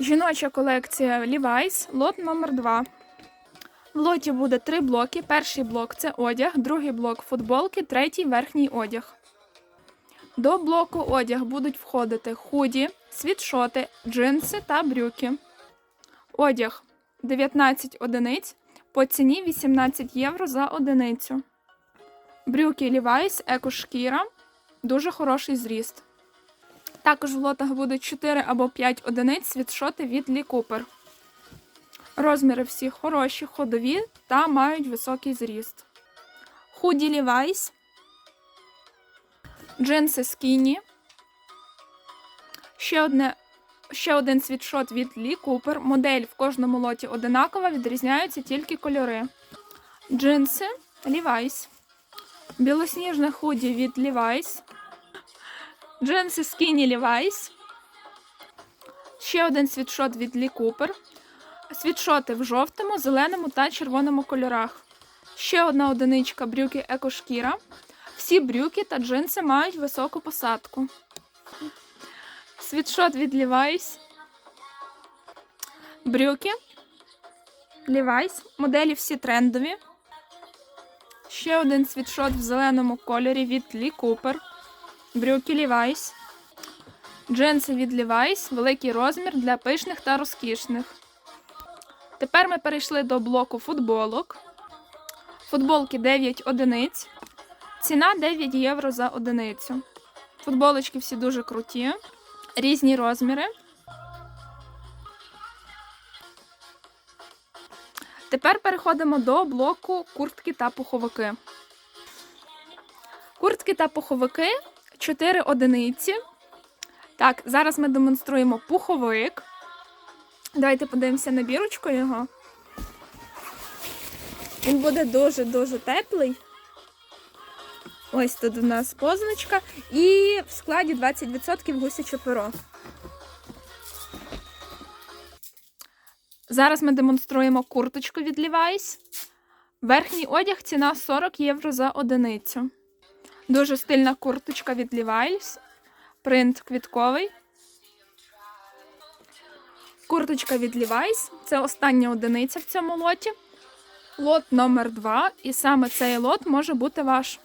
Жіноча колекція Levi's, лот номер 2 В лоті буде три блоки. Перший блок це одяг, другий блок футболки, третій верхній одяг. До блоку одяг будуть входити худі, світшоти, джинси та брюки. Одяг 19 одиниць по ціні 18 євро за одиницю. Брюки Levi's, екошкіра, дуже хороший зріст. Також в лотах будуть 4 або 5 одиниць світшоти від Lee Cooper. Розміри всі хороші, ходові та мають високий зріст. Худі Levi's, джинси Skinny, ще, одне, ще один світшот від Lee Cooper. Модель в кожному лоті одинакова, відрізняються тільки кольори. Джинси Levi's, білосніжне худі від Levi's, джинси Skinny Levi's, ще один світшот від Lee Cooper. Світшоти в жовтому, зеленому та червоному кольорах. Ще одна одиничка брюки екошкіра. Всі брюки та джинси мають високу посадку. Світшот від Levi's. Брюки. Levi's. Моделі всі трендові. Ще один світшот в зеленому кольорі від Lee Cooper. Брюки Levi's. Джинси від Levi's. Великий розмір для пишних та розкішних. Тепер ми перейшли до блоку футболок. Футболки 9 одиниць. Ціна 9 євро за одиницю. Футболочки всі дуже круті, різні розміри. Тепер переходимо до блоку куртки та пуховики. Куртки та пуховики 4 одиниці. Так, зараз ми демонструємо пуховик. Давайте подивимося на бірочку його. Він буде дуже-дуже теплий. Ось тут у нас позначка. І в складі 20% гусяче перо. Зараз ми демонструємо курточку від Levi's. Верхній одяг ціна 40 євро за одиницю. Дуже стильна курточка від Levi's. Принт квітковий. Курточка від Levi's. Це остання одиниця в цьому лоті. Лот номер 2. І саме цей лот може бути ваш.